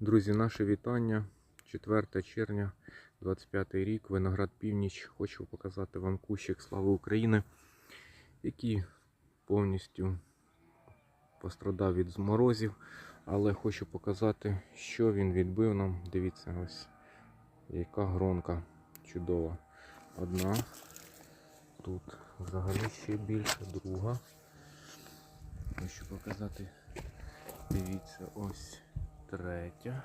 Друзі, наше вітання. 4 червня, 25 рік, виноград північ. Хочу показати вам кущик Слави України, який повністю пострадав від зморозів. Але хочу показати, що він відбив нам. Дивіться, ось яка гронка чудова. Одна. Тут взагалі ще більше, друга. Хочу показати. Дивіться, ось третя.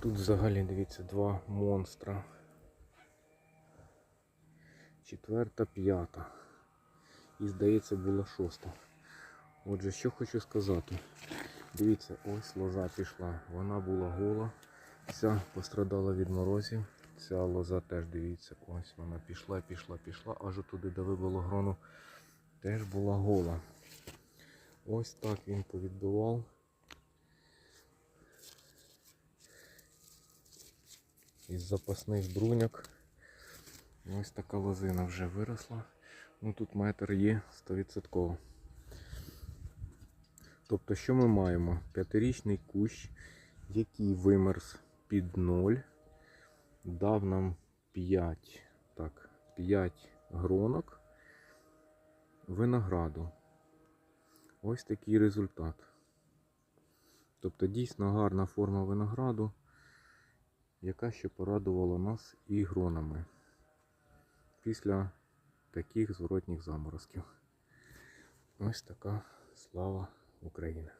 Тут взагалі, дивіться, два монстра. Четверта, п'ята. І здається була шоста. Отже, що хочу сказати. Дивіться, ось лоза пішла. Вона була гола. Ця пострадала від морозів. Ця лоза теж дивіться, ось вона пішла, пішла, пішла, аж туди, де вибило грону, теж була гола. Ось так він повідбивав. Із запасних бруняк. Ось така лозина вже виросла. Ну тут метр є 100%. Тобто, що ми маємо? П'ятирічний кущ, який вимерз під ноль, дав нам 5, так, 5 гронок винограду. Ось такий результат. Тобто дійсно гарна форма винограду, яка ще порадувала нас і гронами після таких зворотніх заморозків. Ось така слава України.